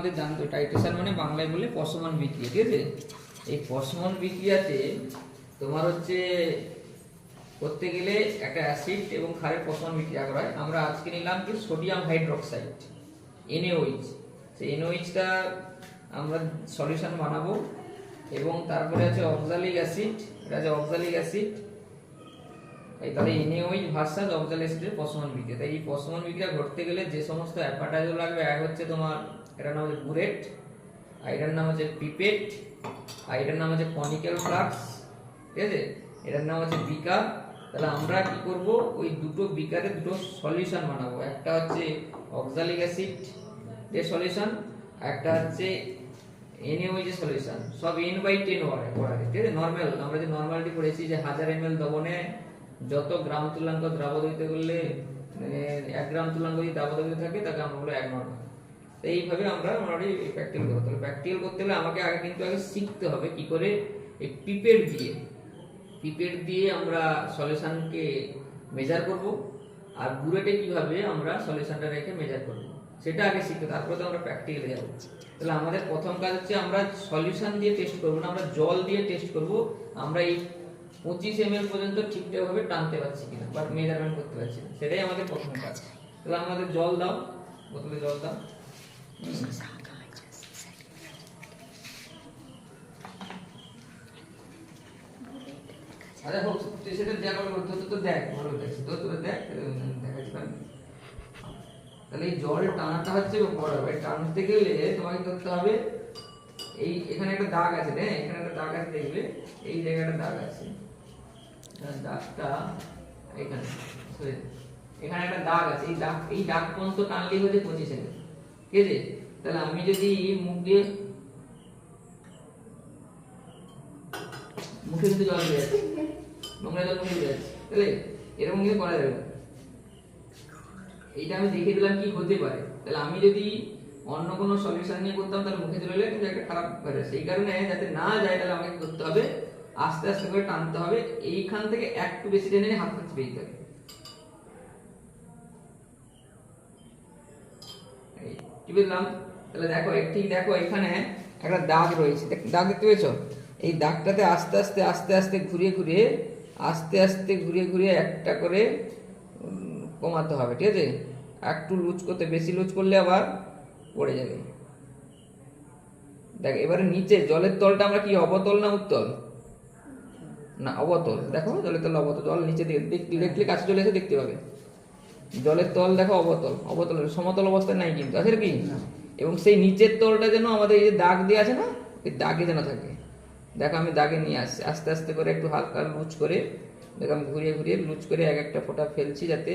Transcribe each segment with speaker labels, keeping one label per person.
Speaker 1: আমাদের জানতো টাইটেশন মানে বাংলায় বলে পশমান বিক্রিয়া, ঠিক আছে? এই পশমান বিক্রিয়াতে তোমার হচ্ছে করতে গেলে একটা অ্যাসিড এবং ক্ষারের পশমান বিক্রিয়া করা হয়। আমরা আজকে নিলাম কি সোডিয়াম হাইড্রোক্সাইড এনএইচ সেই এনওইচটা আমরা সলিউশন বানাবো এবং তারপরে আছে অক্সালিক অ্যাসিড, এটা আছে অক্সালিক অ্যাসিড এই তাহলে এনএইচ ভার্সাস অক্সালিক অ্যাসিডের পশমান বিক্রিয়া তাই এই পশমান বিক্রিয়া ঘটতে গেলে যে সমস্ত অ্যাপাটাইজও লাগবে, এক হচ্ছে তোমার, এটার নাম হচ্ছে বুরেট আর এটার নাম হচ্ছে পিপেট আর এটার নাম হচ্ছে কনিক্যাল ফ্লাক্স ঠিক আছে? এটার নাম হচ্ছে বিকার তাহলে আমরা কি করব? ওই দুটো বিকারে দুটো সলিউশন বানাবো। একটা হচ্ছে অক্সালিক অ্যাসিড যে সলিউশন একটা হচ্ছে এনএওই যে সলিউশন সব এন বাই টেন ওয়ার ঠিক আছে? নর্মাল আমরা যে নর্মালিটি পড়েছি যে হাজার এম এল দ্রবণে যত গ্রাম তুলাঙ্ক দ্রাবক দিতে করলে মানে এক গ্রাম তুলাঙ্ক যদি দ্রাবক দিতে থাকে, তাকে আমরা বলো এক নর্মাল তো এইভাবে আমরা মোটামুটি প্র্যাকটিক্যাল করতে হবে। প্র্যাকটিক্যাল করতে হলে আমাকে আগে কিন্তু আগে শিখতে হবে কি করে এই পিপেট দিয়ে। পিপেট দিয়ে আমরা সলিউশনকে মেজার করব আর বুলেটে কীভাবে আমরা সলিউশনটা রেখে মেজার করব, সেটা আগে শিখতে তারপরে তো আমরা প্র্যাকটিক্যালে যাব। তাহলে আমাদের প্রথম কাজ হচ্ছে আমরা সলিউশন দিয়ে টেস্ট করব না, আমরা জল দিয়ে টেস্ট করব। আমরা এই পঁচিশ এম পর্যন্ত ঠিকঠাকভাবে টানতে পারছি কিনা বাট মেজারমেন্ট করতে পারছি না সেটাই আমাদের প্রথম কাজ তাহলে আমাদের জল দাও বোতলে জল দাও। আরে হোক তুই সেটা দেখা তো তো দেখ ভালো দেখ তো তো দেখ দেখাচ্ছি পারবি তাহলে এই জল টানাটা হচ্ছে বড় হবে টানতে গেলে তোমাকে করতে হবে এই এখানে একটা দাগ আছে হ্যাঁ এখানে একটা দাগ আছে দেখবে এই জায়গাটা দাগ আছে। এখানে একটা দাগ আছে, এই দাগ এই দাগ পর্যন্ত হচ্ছে পঁচিশ এম ঠিক আছে? তাহলে আমি যদি মুখ দিয়ে মুখে কিন্তু জল নোংরা জল মুখে যাচ্ছে তাহলে এরকম কিন্তু করা যাবে এইটা আমি দেখিয়ে দিলাম কি হতে পারে, তাহলে আমি যদি অন্য কোনো সলিউশন নিয়ে করতাম, তাহলে মুখে এলে কিন্তু একটা খারাপ ব্যাপার সেই কারণে যাতে না যায়, তাহলে আমাকে করতে হবে আস্তে আস্তে করে টানতে হবে। এইখান থেকে একটু বেশি টেনে হাতটা চেপে দিতে হবে। টিপে দিলাম তাহলে দেখো ঠিক দেখো এখানে একটা দাগ রয়েছে। দাগ দেখতে পেয়েছ? এই দাগটাতে আস্তে আস্তে আস্তে আস্তে ঘুরিয়ে ঘুরিয়ে, আস্তে আস্তে ঘুরিয়ে ঘুরিয়ে একটা করে কমাতে হবে, ঠিক আছে? একটু লুজ করতে, বেশি লুজ করলে আবার পড়ে যাবে। দেখ, এবারে নিচে জলের তলটা আমরা কি, অবতল না উত্তল? না অবতল দেখো জলের তল অবতল জল নিচে দিয়ে দেখলে কাছে চলে এসে দেখতে পাবে। জলের তল দেখো অবতল অবতল সমতল অবস্থায় নাই কিন্তু। আছে কি? এবং সেই নিচের তলটা যেন আমাদের এই যে দাগ দিয়ে আছে না ওই দাগে যেন থাকে। দেখো আমি দাগে নিয়ে আসছি। আস্তে আস্তে করে একটু হালকা লুজ করে দেখো আমি ঘুরিয়ে ঘুরিয়ে লুজ করে এক একটা ফোঁটা ফেলছি যাতে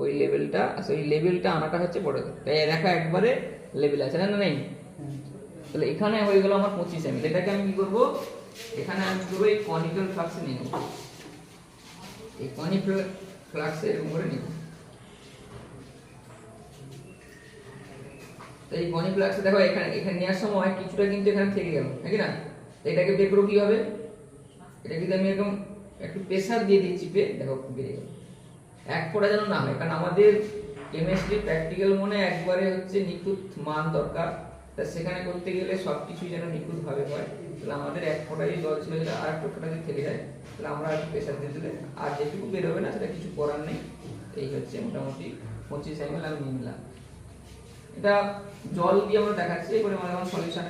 Speaker 1: ওই লেভেলটা আসলে ওই লেভেলটা আনাটা হচ্ছে বড়। তাই দেখা একবারে লেভেল আছে না না নেই তাহলে এখানে হয়ে গেল আমার পঁচিশ এম এটাকে আমি কি করব? এখানে আমি করব এই কনিক্যাল ফ্লাক্সে নিয়ে নেব। এই কনিক্যাল ফ্লাক্সে এরকম করে নেব। তো এই বনি ফ্লাক্সে দেখো এখানে এখানে নেওয়ার সময় কিছুটা কিন্তু এখানে থেকে গেল নাকি না? এটাকে বের করব কীভাবে? এটা কিন্তু আমি এরকম একটু প্রেসার দিয়ে দিচ্ছি পে দেখো বেরিয়ে গেল। এক ফোঁটা যেন না হয়, কারণ আমাদের কেমিস্ট্রি প্র্যাকটিক্যাল মনে একবারে হচ্ছে নিখুঁত মান দরকার। তা সেখানে করতে গেলে সব কিছুই যেন নিখুঁত ভাবে হয়। তাহলে আমাদের এক ফোঁটা জল ছিল সেটা আর একটা ফোঁটা যদি থেকে যায়, তাহলে আমরা আর প্রেশার দিয়ে দিলে আর যেটুকু বেরোবে না, সেটা কিছু করার নেই। এই হচ্ছে মোটামুটি পঁচিশ এম আমি নিলাম এটা জল দিয়ে আমরা দেখাচ্ছি এবারে আমরা সলিউশন